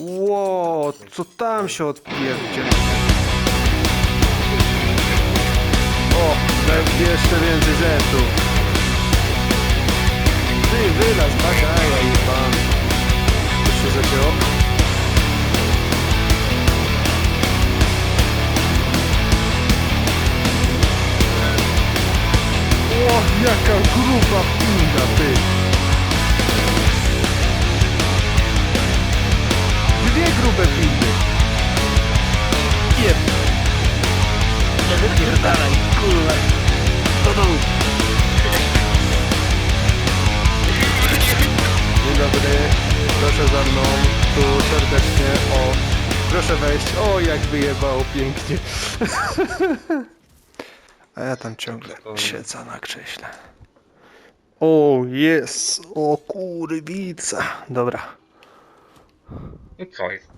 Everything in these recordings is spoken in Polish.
Ło, co tam się odpierdzie? O, będzie jeszcze więcej zetu. Ty, wylaz, bagaja i pan. Co się zadziało? O, jaka gruba pinda, ty. Proszę za mną, tu serdecznie, o, proszę wejść, o jak wyjebało pięknie. A ja tam ciągle siedzę na krześle. O, jest, o kurwica. Dobra, No co jest?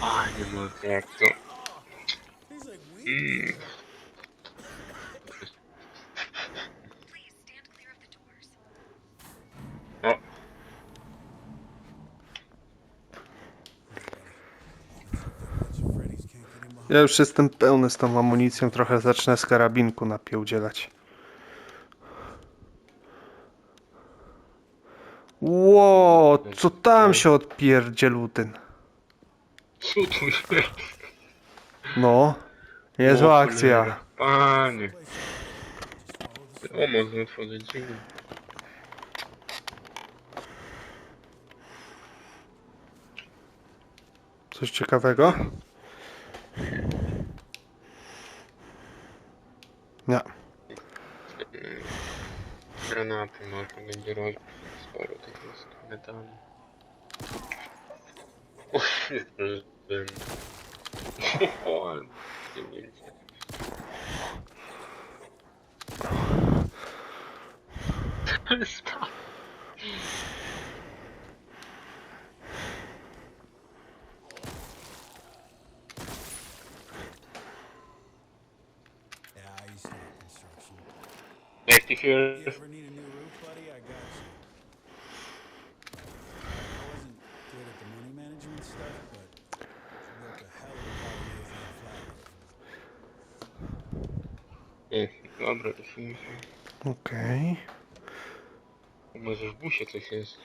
A, nie mogę, jak to... Mm. Please stand clear of the doors. O, ja już jestem pełny z tą amunicją, trochę zacznę z karabinku napiełdzielać. Ło, co tam się odpierdzielu ten? co tu się... No, niezła O, akcja. Panie. O, można otworzyć. Coś ciekawego? Nie. Granaty można będzie robić. Sporo tych jest metali. O, jeden. O, ale... Nie wiecie. To jest pa- Yeah, I used to do construction. Jak ty się... You ever need a new roof, buddy? I got you. I wasn't good at the money management stuff, but I built a hell of a polyurethane flat roof. O, Dobra, to się... Okej. Może w busie coś jest.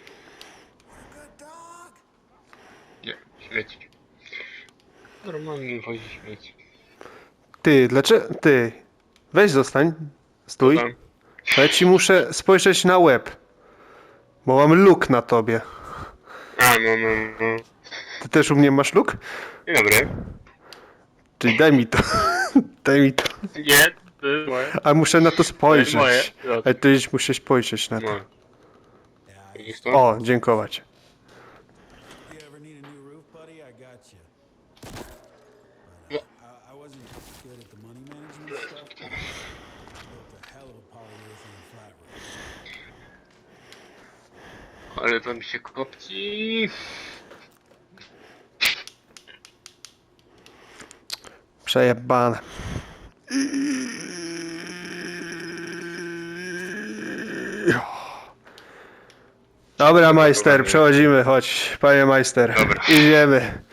Nie, śmieci. Normalnie wozi śmieci. Ty, dlaczego? Ty, weź zostań. Stój. Tam. Ja ci muszę spojrzeć na łeb. Bo mam luk na tobie. A, no, no, no. Ty też u mnie masz luk? Dzień dobry. Czyli daj mi to. daj mi to. Nie, to jest moje. A muszę na to To jest spojrzeć. moje. Ale ty muszę spojrzeć na to. No. Widzisz to? O, dziękować. you ever need a new roof, buddy? I got you. Yeah. I, I wasn't good at the money management stuff, but I built a hell of a polyurethane flat roof. Ale to mi się kopci. Przejebane. Dobra, majster, przechodzimy, chodź, panie majster. Dobra. Idziemy.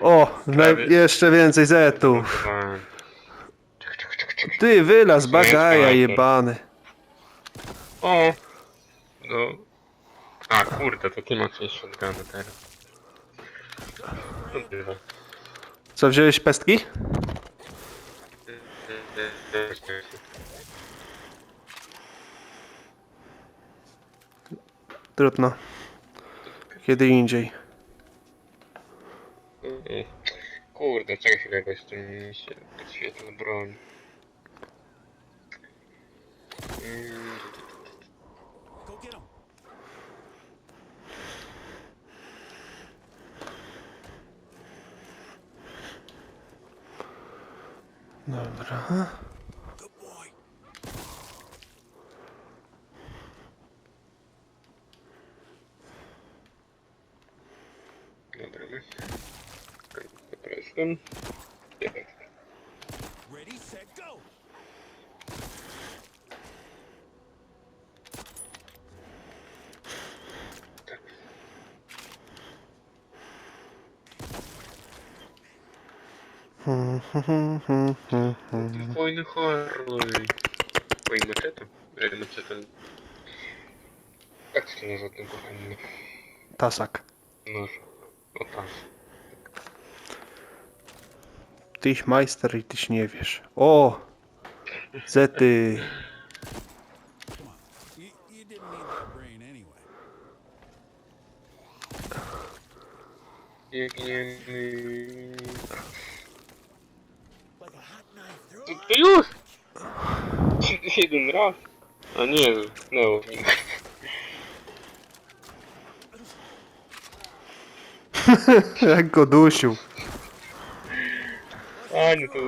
O, Prawie. jeszcze więcej zetów. A. Czek, czek, czek, czek. Ty, wylaz, bagaja jebany. O! No. A, kurde, to ty masz jeszcze shotguna teraz. No bywa. Co, wziąłeś pestki? Trudno. Kiedy indziej. Mm. Kurde, czekaj chwilę, bo jeszcze mi się podświetla broń. Mm, Dobra. Good boy. Dobra. Dobra, jestem. Fajny Harley. Oj, maczeta. Ej, maczeta. Jak się nazywa ten kochany Tasak. nóż? O tam. Tyś majster i tyś nie wiesz. O! Zety. Come on. You, you didn't need that brain anyway. Biegniemy. Ty już! Jeden raz. A nie, znowu. Jak go dusił. A nie, to...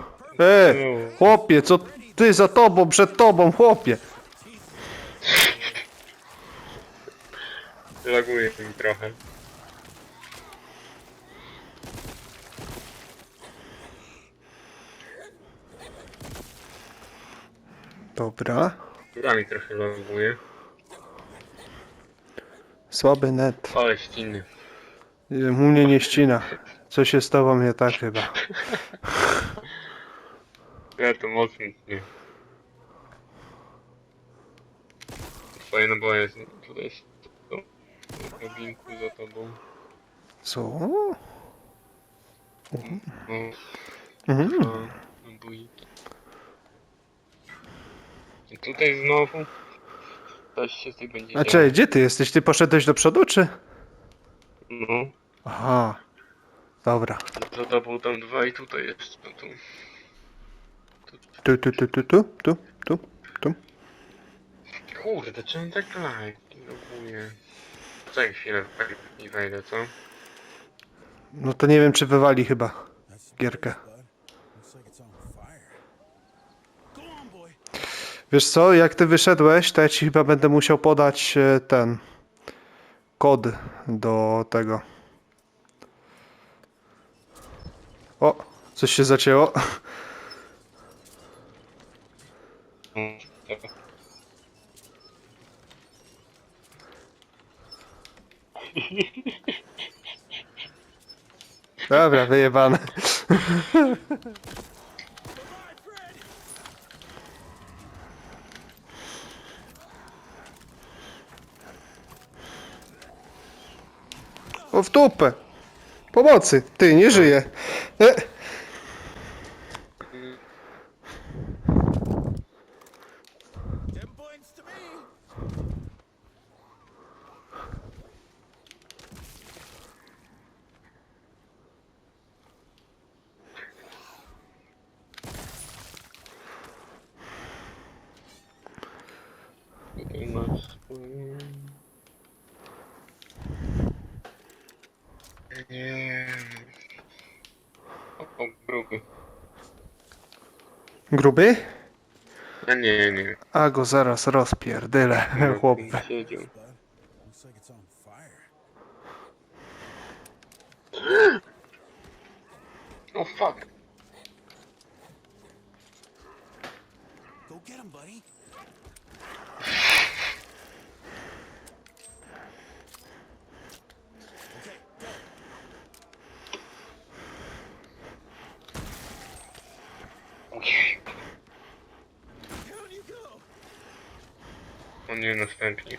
E! Chłopie, co ty za tobą, przed tobą, chłopie? Laguje mi trochę. Dobra. Ja mi trochę laguje. Słaby net. Ale ściny. U mnie nie ścina. Coś jest z tobą nie tak chyba. Ja to mocno nie. Twoje naboje jest tutaj jest to. W drobinku za tobą. Co? No, Mhm. no, nabójki. I tutaj znowu. Coś się z tych będzie A działo. czekaj, gdzie ty jesteś? Ty poszedłeś do przodu, czy? No, Aha. Dobra. za tobą tam dwa i tutaj jeszcze. No, tu. Tu, tu, tu, tu, tu, tu, tu, tu. Kurde, czemu tak lagi loguje? Czekaj chwilę i wejdę, co? No to nie wiem, czy wywali chyba gierkę. bud. Looks like it's on fire. Go on, boy. Wiesz co, jak ty wyszedłeś, to ja ci chyba będę musiał podać e, ten kod do tego. O, coś się zacięło. Dobra, wyjebane. Dupę. Pomocy. Ty, nie żyje. E. Nie. O, o gruby. Gruby? A nie, nie. A go zaraz rozpierdylę, Gruby chłopie. Siedział. Bud. Looks like it's on fire. O fuck. Go get him, buddy. O nie, następnie.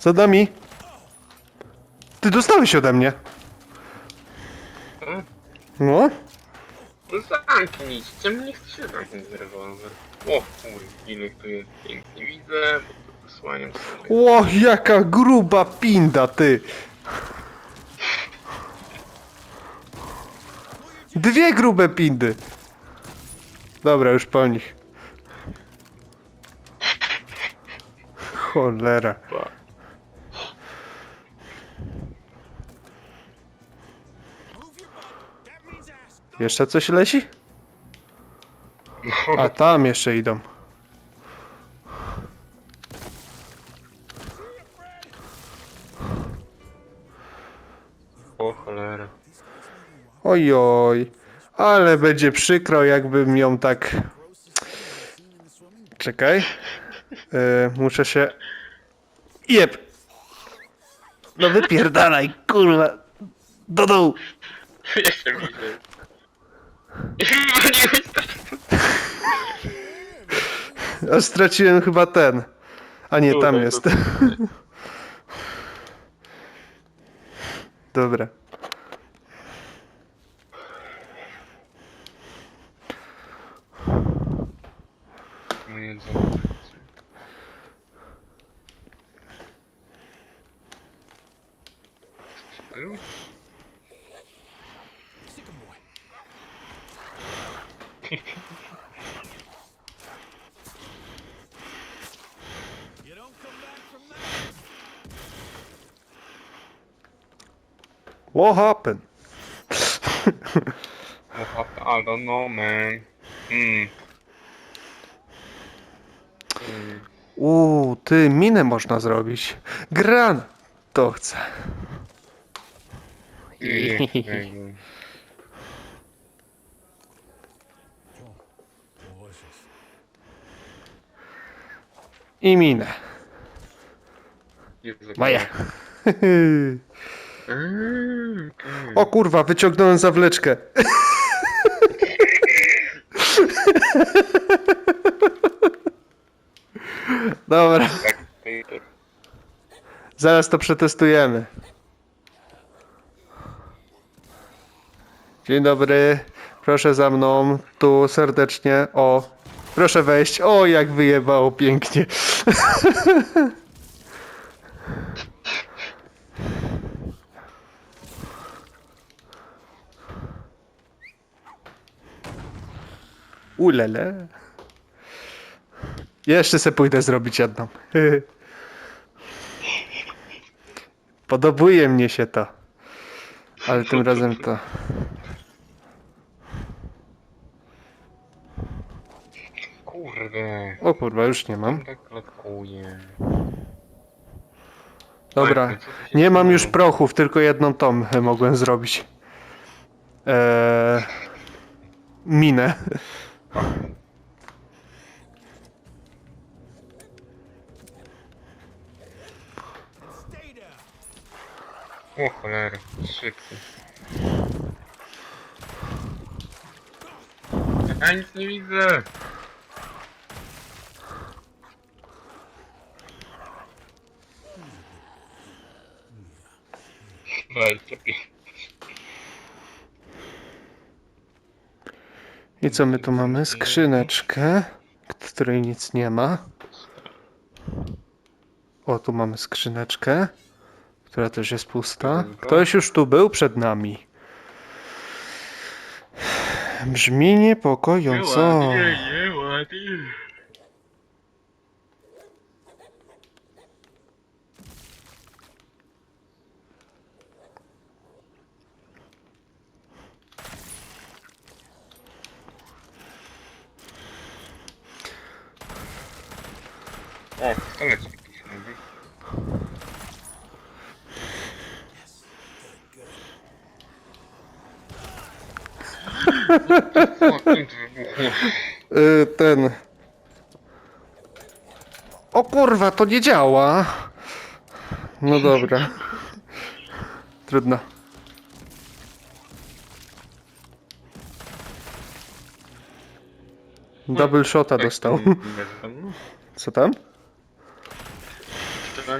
Za nami. Ty dostałeś ode mnie. Hmm? No? Zamknij, czemu nie się zamknąć rewolwer? O kurde, ile tu jest pięknie widzę, bo to wysłaniam sobie. Jaka gruba pinda, ty. Dwie grube pindy. Dobra, już po nich. Cholera. Jeszcze coś leci? A tam jeszcze idą. O Ojoj. Ale będzie przykro, jakbym ją tak... Czekaj. E, muszę się... Jeb! No wypierdalaj, kurwa! Do dołu! Jeszcze widzę. Wywaliłeś to. A straciłem chyba ten. A nie, tam Dobra, jest. Dobra. No jedzą. What happened? What happened? I don't know, man. Hmm. Uuu, ty, minę można zrobić. Gran! To chcę. I minę. Jezu, Moja. Mm, O kurwa, wyciągnąłem zawleczkę. Dobra, zaraz to przetestujemy. Dzień dobry, proszę za mną, tu serdecznie, o, proszę wejść, o jak wyjebało pięknie. Ulele. Jeszcze se pójdę zrobić jedną. Podobuje mnie się to. Ale tym razem to. Kurde. O kurwa, już nie mam. Tak klatkuje. Dobra. Nie mam już prochów, tylko jedną e, mogłem zrobić. Eee, minę. O cholera, szybko. Ja nic nie widzę. Weź, lepiej. I co my tu mamy? Skrzyneczkę, w której nic nie ma. O, tu mamy skrzyneczkę, która też jest pusta. Ktoś już tu był przed nami. Brzmi niepokojąco. O, pistolet jakiś nowy. O, tym to wybuchło. Y, ten. O kurwa, to nie działa. No dobra. Trudno. Double shota dostał. Co tam?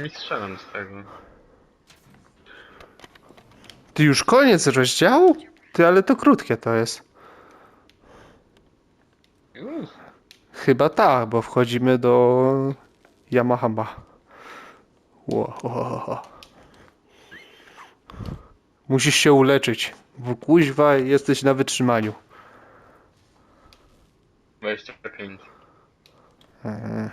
Przynajmniej strzelam z tego. Ty już koniec rozdziału? Ty, ale to krótkie to jest. Chyba tak, bo wchodzimy do Yamahama. Ło, ho, ho, ho. Musisz się uleczyć. Bo kuźwa jesteś na wytrzymaniu. 25. Mhm.